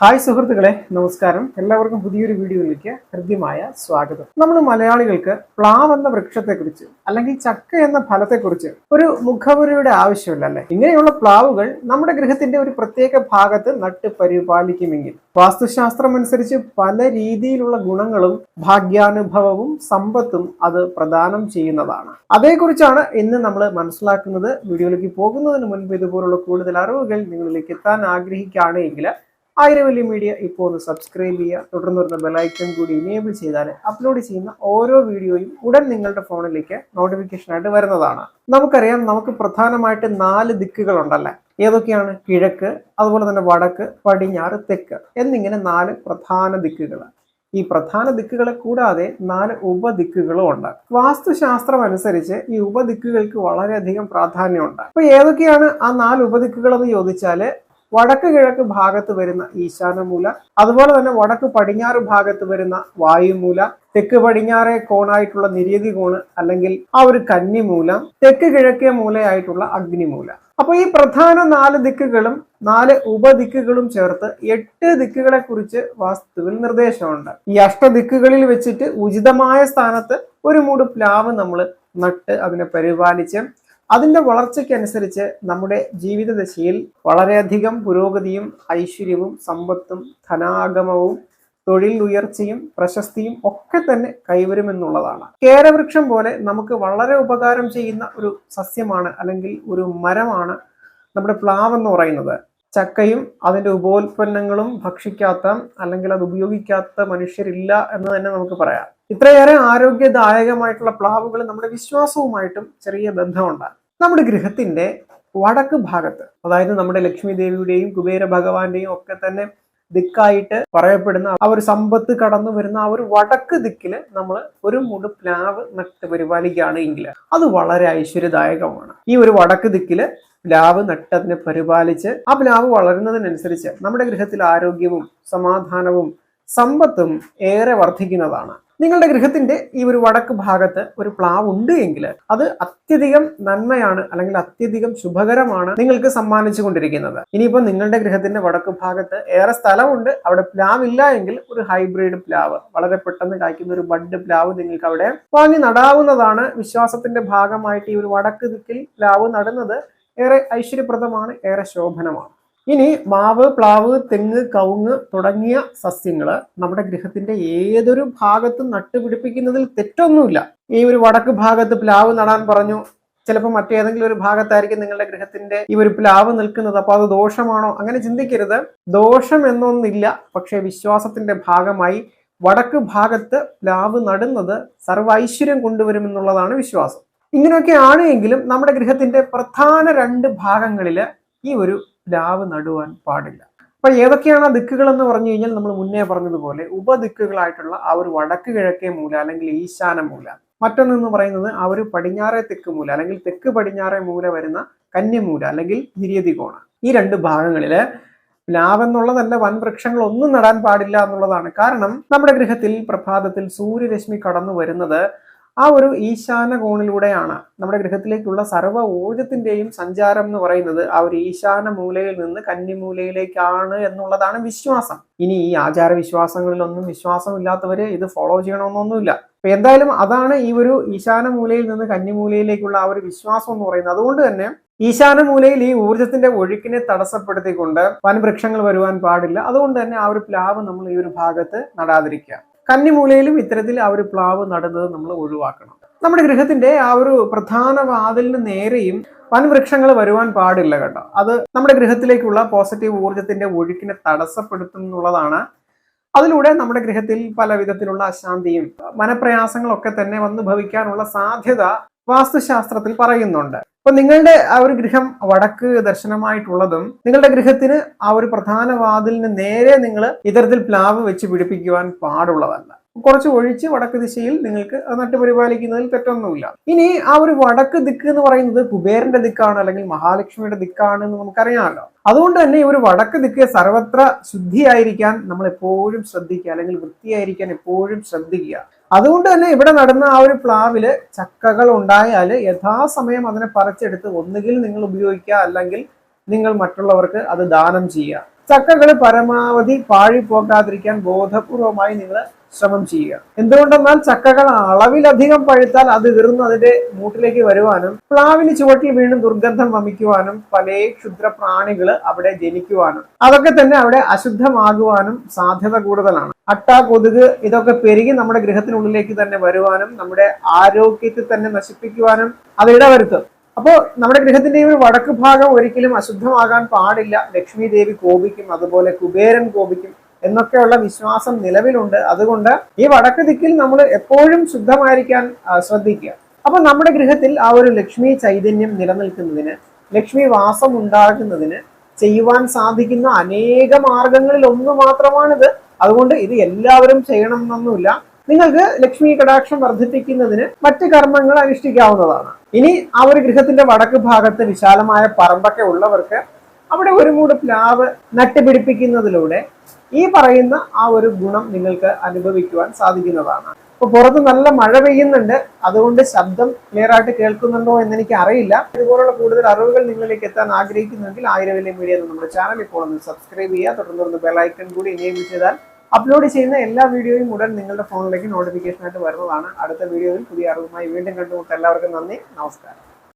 Hi സുഹൃത്തുക്കളെ നമസ്കാരം. എല്ലാവർക്കും പുതിയൊരു വീഡിയോയിലേക്ക് ഹൃദ്യമായ സ്വാഗതം. നമ്മൾ മലയാളികൾക്ക് പ്ലാവ് എന്ന വൃക്ഷത്തെക്കുറിച്ച് അല്ലെങ്കിൽ ചക്ക എന്ന ഫലത്തെക്കുറിച്ച് ഒരു മുഖപുരയുടെ ആവശ്യമില്ല അല്ലെ ഇങ്ങനെയുള്ള പ്ലാവുകൾ നമ്മുടെ ഗൃഹത്തിന്റെ ഒരു പ്രത്യേക ഭാഗത്ത് നട്ട് പരിപാലിക്കുമെങ്കിൽ വാസ്തുശാസ്ത്രം അനുസരിച്ച് പല രീതിയിലുള്ള ഗുണങ്ങളും ഭാഗ്യാനുഭവവും സമ്പത്തും അത് പ്രദാനം ചെയ്യുന്നതാണ്. അതേക്കുറിച്ചാണ് ഇന്ന് നമ്മൾ മനസ്സിലാക്കുന്നത്. വീഡിയോയിലേക്ക് പോകുന്നതിന് മുൻപ് ഇതുപോലുള്ള കൂടുതൽ അറിവുകൾ നിങ്ങളിലേക്ക് എത്താൻ ആഗ്രഹിക്കുകയാണെങ്കിൽ ആയിരവല്ലി മീഡിയ ഇപ്പോൾ ഒന്ന് സബ്സ്ക്രൈബ് ചെയ്യുക. തുടർന്ന് വരുന്ന ബെലൈക്കൺ കൂടി ഇനേബിൾ ചെയ്താൽ അപ്ലോഡ് ചെയ്യുന്ന ഓരോ വീഡിയോയും ഉടൻ നിങ്ങളുടെ ഫോണിലേക്ക് നോട്ടിഫിക്കേഷനായിട്ട് വരുന്നതാണ്. നമുക്കറിയാം നമുക്ക് പ്രധാനമായിട്ട് നാല് ദിക്കുകൾ ഉണ്ടല്ലേ ഏതൊക്കെയാണ്? കിഴക്ക് അതുപോലെ തന്നെ വടക്ക് പടിഞ്ഞാറ് തെക്ക് എന്നിങ്ങനെ നാല് പ്രധാന ദിക്കുകൾ ഈ പ്രധാന ദിക്കുകളെ കൂടാതെ നാല് ഉപദിക്കുകളും ഉണ്ട്. വാസ്തുശാസ്ത്രം അനുസരിച്ച് ഈ ഉപദിക്കുകൾക്ക് വളരെയധികം പ്രാധാന്യമുണ്ട്. അപ്പൊ ഏതൊക്കെയാണ് ആ നാല് ഉപദിക്കുകൾ എന്ന് ചോദിച്ചാൽ വടക്ക് കിഴക്ക് ഭാഗത്ത് വരുന്ന ഈശാനമൂല അതുപോലെ തന്നെ വടക്ക് പടിഞ്ഞാറ് ഭാഗത്ത് വരുന്ന വായുമൂല തെക്ക് പടിഞ്ഞാറേ കോണായിട്ടുള്ള നിര്യതി കോണ് അല്ലെങ്കിൽ ആ ഒരു കന്നിമൂലം തെക്ക് കിഴക്കേ മൂലയായിട്ടുള്ള അഗ്നിമൂല. അപ്പൊ ഈ പ്രധാന നാല് ദിക്കുകളും നാല് ഉപദിക്കുകളും ചേർത്ത് എട്ട് ദിക്കുകളെ കുറിച്ച് വാസ്തുവിൽ നിർദ്ദേശമുണ്ട്. ഈ അഷ്ടദിക്കുകളിൽ വെച്ചിട്ട് ഉചിതമായ സ്ഥാനത്ത് ഒരു മൂട് പ്ലാവ് നമ്മൾ നട്ട് അതിനെ പരിപാലിച്ച് അതിന്റെ വളർച്ചയ്ക്കനുസരിച്ച് നമ്മുടെ ജീവിത ജീവിതദശയിൽ വളരെയധികം പുരോഗതിയും ഐശ്വര്യവും സമ്പത്തും ധനാഗമവും തൊഴിൽ ഉയർച്ചയും പ്രശസ്തിയും ഒക്കെ തന്നെ കൈവരുമെന്നുള്ളതാണ്. കേരവൃക്ഷം പോലെ നമുക്ക് വളരെ ഉപകാരം ചെയ്യുന്ന ഒരു സസ്യമാണ് അല്ലെങ്കിൽ ഒരു മരമാണ് നമ്മുടെ പ്ലാവ് എന്ന് പറയുന്നത്. ചക്കയും അതിന്റെ ഉപോൽപ്പന്നങ്ങളും ഭക്ഷിക്കാത്ത അല്ലെങ്കിൽ അത് ഉപയോഗിക്കാത്ത മനുഷ്യരില്ല എന്ന് തന്നെ നമുക്ക് പറയാം. ഇത്രയേറെ ആരോഗ്യദായകമായിട്ടുള്ള പ്ലാവുകൾ നമ്മുടെ വിശ്വാസവുമായിട്ടും ചെറിയ ബന്ധമുണ്ട് നമ്മുടെ ഗൃഹത്തിന്റെ വടക്ക് ഭാഗത്ത് അതായത് നമ്മുടെ ലക്ഷ്മി ദേവിയുടെയും കുബേര ഭഗവാന്റെയും ഒക്കെ തന്നെ ദിക്കായിട്ട് പറയപ്പെടുന്ന ആ ഒരു സമ്പത്ത് കടന്നു വരുന്ന ആ ഒരു വടക്ക് ദിക്കിൽ നമ്മൾ ഒരു മുട് പ്ലാവ് നട്ട് പരിപാലിക്കുകയാണ് എങ്കിൽ അത് വളരെ ഐശ്വര്യദായകമാണ്. ഈ ഒരു വടക്ക് ദിക്കിൽ പ്ലാവ് നട്ട് അതിനെ പരിപാലിച്ച് ആ പ്ലാവ് വളരുന്നതിനനുസരിച്ച് നമ്മുടെ ഗൃഹത്തിൽ ആരോഗ്യവും സമാധാനവും സമ്പത്തും ഏറെ വർദ്ധിക്കുന്നതാണ്. നിങ്ങളുടെ ഗൃഹത്തിന്റെ ഈ ഒരു വടക്ക് ഭാഗത്ത് ഒരു പ്ലാവ് ഉണ്ട് എങ്കിൽ അത് അത്യധികം നന്മയാണ് അല്ലെങ്കിൽ അത്യധികം ശുഭകരമാണ് നിങ്ങൾക്ക് സമ്മാനിച്ചു കൊണ്ടിരിക്കുന്നത്. ഇനിയിപ്പോൾ നിങ്ങളുടെ ഗൃഹത്തിന്റെ വടക്ക് ഭാഗത്ത് ഏറെ സ്ഥലമുണ്ട്. അവിടെ പ്ലാവ് ഇല്ല എങ്കിൽ ഒരു ഹൈബ്രിഡ് പ്ലാവ്. വളരെ പെട്ടെന്ന് കായ്ക്കുന്ന ഒരു ബഡ് പ്ലാവ് നിങ്ങൾക്ക് അവിടെ വാങ്ങി നടാവുന്നതാണ്. വിശ്വാസത്തിന്റെ ഭാഗമായിട്ട് ഈ ഒരു വടക്ക് ദിക്കിൽ പ്ലാവ് നടുന്നത് ഏറെ ഐശ്വര്യപ്രദമാണ് ഏറെ ശോഭനമാണ്. ഇനി മാവ് പ്ലാവ് തെങ്ങ് കവുങ്ങ് തുടങ്ങിയ സസ്യങ്ങൾ നമ്മുടെ ഗൃഹത്തിന്റെ ഏതൊരു ഭാഗത്തും നട്ടുപിടിപ്പിക്കുന്നതിൽ തെറ്റൊന്നുമില്ല. ഈ ഒരു വടക്ക് ഭാഗത്ത് പ്ലാവ് നടാൻ പറഞ്ഞു. ചിലപ്പോൾ മറ്റേതെങ്കിലും ഒരു ഭാഗത്തായിരിക്കും നിങ്ങളുടെ ഗൃഹത്തിന്റെ ഈ ഒരു പ്ലാവ് നിൽക്കുന്നത്. അപ്പൊ അത് ദോഷമാണോ? അങ്ങനെ ചിന്തിക്കരുത്. ദോഷം എന്നൊന്നില്ല പക്ഷേ വിശ്വാസത്തിന്റെ ഭാഗമായി വടക്ക് ഭാഗത്ത് പ്ലാവ് നടുന്നത് സർവൈശ്വര്യം കൊണ്ടുവരുമെന്നുള്ളതാണ് വിശ്വാസം. ഇങ്ങനെയൊക്കെ ആണെങ്കിലും നമ്മുടെ ഗൃഹത്തിന്റെ പ്രധാന രണ്ട് ഭാഗങ്ങളിൽ ഈ ഒരു പ്ലാവ് നടുവാൻ പാടില്ല. അപ്പൊ ഏതൊക്കെയാണ് ദിക്കുകൾ എന്ന് പറഞ്ഞു കഴിഞ്ഞാൽ നമ്മൾ മുന്നേ പറഞ്ഞതുപോലെ ഉപദിക്കുകളായിട്ടുള്ള ആ ഒരു വടക്ക് കിഴക്കേ മൂല അല്ലെങ്കിൽ ഈശാന മൂല. മറ്റൊന്നെന്ന് പറയുന്നത് ആ ഒരു പടിഞ്ഞാറേ തെക്ക് മൂല അല്ലെങ്കിൽ തെക്ക് പടിഞ്ഞാറേ മൂല വരുന്ന കന്യമൂല അല്ലെങ്കിൽ നിര്യതി കോണ. ഈ രണ്ട് ഭാഗങ്ങളിൽ പ്ലാവ് എന്നുള്ളതല്ല വൻവൃക്ഷങ്ങൾ ഒന്നും നടാൻ പാടില്ല എന്നുള്ളതാണ്. കാരണം നമ്മുടെ ഗൃഹത്തിൽ പ്രഭാതത്തിൽ സൂര്യരശ്മി കടന്നു വരുന്നത് ആ ഒരു ഈശാന കോണിലൂടെയാണ് നമ്മുടെ ഗൃഹത്തിലേക്കുള്ള സർവ ഊർജത്തിന്റെയും സഞ്ചാരം എന്ന് പറയുന്നത് ആ ഒരു ഈശാന മൂലയിൽ നിന്ന് കന്നിമൂലയിലേക്കാണ് എന്നുള്ളതാണ് വിശ്വാസം. ഇനി ഈ ആചാര വിശ്വാസങ്ങളിലൊന്നും വിശ്വാസമില്ലാത്തവര് ഇത് ഫോളോ ചെയ്യണമെന്നൊന്നുമില്ല. അപ്പൊ എന്തായാലും അതാണ് ഈ ഒരു ഈശാന മൂലയിൽ നിന്ന് കന്നിമൂലയിലേക്കുള്ള ആ ഒരു വിശ്വാസം എന്ന് പറയുന്നത്. അതുകൊണ്ട് തന്നെ ഈശാന മൂലയിൽ ഈ ഊർജത്തിന്റെ ഒഴുക്കിനെ തടസ്സപ്പെടുത്തിക്കൊണ്ട് വൻവൃക്ഷങ്ങൾ വരുവാൻ പാടില്ല. അതുകൊണ്ട് തന്നെ ആ ഒരു പ്ലാവ് നമ്മൾ ഈ ഒരു ഭാഗത്ത് നടാതിരിക്കുക. കന്നിമൂലയിലും ഇത്തരത്തിൽ ആ ഒരു പ്ലാവ് നടുന്നത് നമ്മൾ ഒഴിവാക്കണം. നമ്മുടെ ഗൃഹത്തിന്റെ ആ ഒരു പ്രധാന വാതിലിന് നേരെയും വൻവൃക്ഷങ്ങൾ വരുവാൻ പാടില്ല കേട്ടോ. അത് നമ്മുടെ ഗൃഹത്തിലേക്കുള്ള പോസിറ്റീവ് ഊർജത്തിന്റെ ഒഴുക്കിനെ തടസ്സപ്പെടുത്തും എന്നുള്ളതാണ് അതിലൂടെ നമ്മുടെ ഗൃഹത്തിൽ പല വിധത്തിലുള്ള അശാന്തിയും മനപ്രയാസങ്ങളൊക്കെ തന്നെ വന്നു ഭവിക്കാനുള്ള സാധ്യത വാസ്തുശാസ്ത്രത്തിൽ പറയുന്നുണ്ട്. അപ്പൊ നിങ്ങളുടെ ആ ഒരു ഗൃഹം വടക്ക് ദർശനമായിട്ടുള്ളതും നിങ്ങളുടെ ഗൃഹത്തിന് ആ ഒരു പ്രധാന വാതിലിന് നേരെ നിങ്ങൾ ഇത്തരത്തിൽ പ്ലാവ് വെച്ച് പിടിപ്പിക്കുവാൻ പാടുള്ളതല്ല. കുറച്ച് ഒഴിച്ച് വടക്ക് ദിശയിൽ നിങ്ങൾക്ക് അത് നട്ടുപരിപാലിക്കുന്നതിൽ തെറ്റൊന്നുമില്ല. ഇനി ആ ഒരു വടക്ക് ദിക്ക് എന്ന് പറയുന്നത് കുബേരന്റെ ദിക്കാണ് അല്ലെങ്കിൽ മഹാലക്ഷ്മിയുടെ ദിക്കാണ് എന്ന് നമുക്കറിയാമല്ലോ. അതുകൊണ്ട് തന്നെ ഒരു വടക്ക് ദിക്ക് സർവത്ര ശുദ്ധിയായിരിക്കാൻ നമ്മൾ എപ്പോഴും ശ്രദ്ധിക്കുക അല്ലെങ്കിൽ വൃത്തിയായിരിക്കാൻ എപ്പോഴും ശ്രദ്ധിക്കുക. അതുകൊണ്ട് തന്നെ ഇവിടെ നടന്ന ആ ഒരു പ്ലാവിൽ ചക്കകൾ ഉണ്ടായാൽ യഥാസമയം അതിനെ പറിച്ചെടുത്ത് ഒന്നുകിൽ നിങ്ങൾ ഉപയോഗിക്കുക അല്ലെങ്കിൽ നിങ്ങൾ മറ്റുള്ളവർക്ക് അത് ദാനം ചെയ്യുക. ചക്കകൾ പരമാവധി പാഴി പോകാതിരിക്കാൻ ബോധപൂർവമായി നിങ്ങൾ ശ്രമം ചെയ്യുക. എന്തുകൊണ്ടെന്നാൽ ചക്കകൾ അളവിലധികം പഴുത്താൽ അത് വീർന്ന് അതിന്റെ മൂട്ടിലേക്ക് വരുവാനും പ്ലാവിന് ചുവട്ടിൽ വീണ് ദുർഗന്ധം വമിക്കുവാനും പല ക്ഷുദ്ര പ്രാണികൾ അവിടെ ജനിക്കുവാനും അതൊക്കെ തന്നെ അവിടെ അശുദ്ധമാകുവാനും സാധ്യത കൂടുതലാണ്. അട്ട കൊതുക് ഇതൊക്കെ പെരുകി നമ്മുടെ ഗൃഹത്തിനുള്ളിലേക്ക് തന്നെ വരുവാനും നമ്മുടെ ആരോഗ്യത്തെ തന്നെ നശിപ്പിക്കുവാനും അത് ഇടവരുത്തും. അപ്പോൾ നമ്മുടെ ഗൃഹത്തിന്റെ ഒരു വടക്ക് ഭാഗം ഒരിക്കലും അശുദ്ധമാകാൻ പാടില്ല. ലക്ഷ്മി ദേവി കോപിക്കും അതുപോലെ കുബേരൻ കോപിക്കും എന്നൊക്കെയുള്ള വിശ്വാസം നിലവിലുണ്ട്. അതുകൊണ്ട് ഈ വടക്ക് ദിക്കിൽ നമ്മൾ എപ്പോഴും ശുദ്ധമായിരിക്കാൻ ശ്രദ്ധിക്കുക. അപ്പൊ നമ്മുടെ ഗൃഹത്തിൽ ആ ഒരു ലക്ഷ്മി ചൈതന്യം നിലനിൽക്കുന്നതിന് ലക്ഷ്മി വാസം ഉണ്ടാകുന്നതിന് ചെയ്യുവാൻ സാധിക്കുന്ന അനേക മാർഗങ്ങളിൽ ഒന്ന് മാത്രമാണിത്. അതുകൊണ്ട് ഇത് എല്ലാവരും ചെയ്യണം എന്നൊന്നുമില്ല നിങ്ങൾക്ക് ലക്ഷ്മി കടാക്ഷം വർദ്ധിപ്പിക്കുന്നതിന് മറ്റ് കർമ്മങ്ങൾ അനുഷ്ഠിക്കാവുന്നതാണ്. ഇനി ആ ഒരു ഗൃഹത്തിന്റെ വടക്ക് ഭാഗത്ത് വിശാലമായ പറമ്പൊക്കെ ഉള്ളവർക്ക് അവിടെ ഒരു മൂട് പ്ലാവ് നട്ടുപിടിപ്പിക്കുന്നതിലൂടെ ഈ പറയുന്ന ആ ഒരു ഗുണം നിങ്ങൾക്ക് അനുഭവിക്കുവാൻ സാധിക്കുന്നതാണ്. ഇപ്പൊ പുറത്ത് നല്ല മഴ പെയ്യുന്നുണ്ട്. അതുകൊണ്ട് ശബ്ദം ക്ലിയർ ആയിട്ട് കേൾക്കുന്നുണ്ടോ എന്ന് എനിക്ക് അറിയില്ല. ഇതുപോലുള്ള കൂടുതൽ അറിവുകൾ നിങ്ങളിലേക്ക് എത്താൻ ആഗ്രഹിക്കുന്നെങ്കിൽ വലിയ മീഡിയ നമ്മുടെ ചാനൽ ഇപ്പോൾ ഒന്ന് സബ്സ്ക്രൈബ് ചെയ്യുക. തുടർന്ന് ബെൽ ഐക്കൺ കൂടി എനേബിൾ ചെയ്താൽ അപ്ലോഡ് ചെയ്യുന്ന എല്ലാ വീഡിയോയും ഉടൻ നിങ്ങളുടെ ഫോണിലേക്ക് നോട്ടിഫിക്കേഷനായിട്ട് വരുന്നതാണ്. അടുത്ത വീഡിയോയിൽ പുതിയ അറിവുമായി വീണ്ടും കണ്ടുമുട്ട്. എല്ലാവർക്കും നന്ദി. നമസ്കാരം.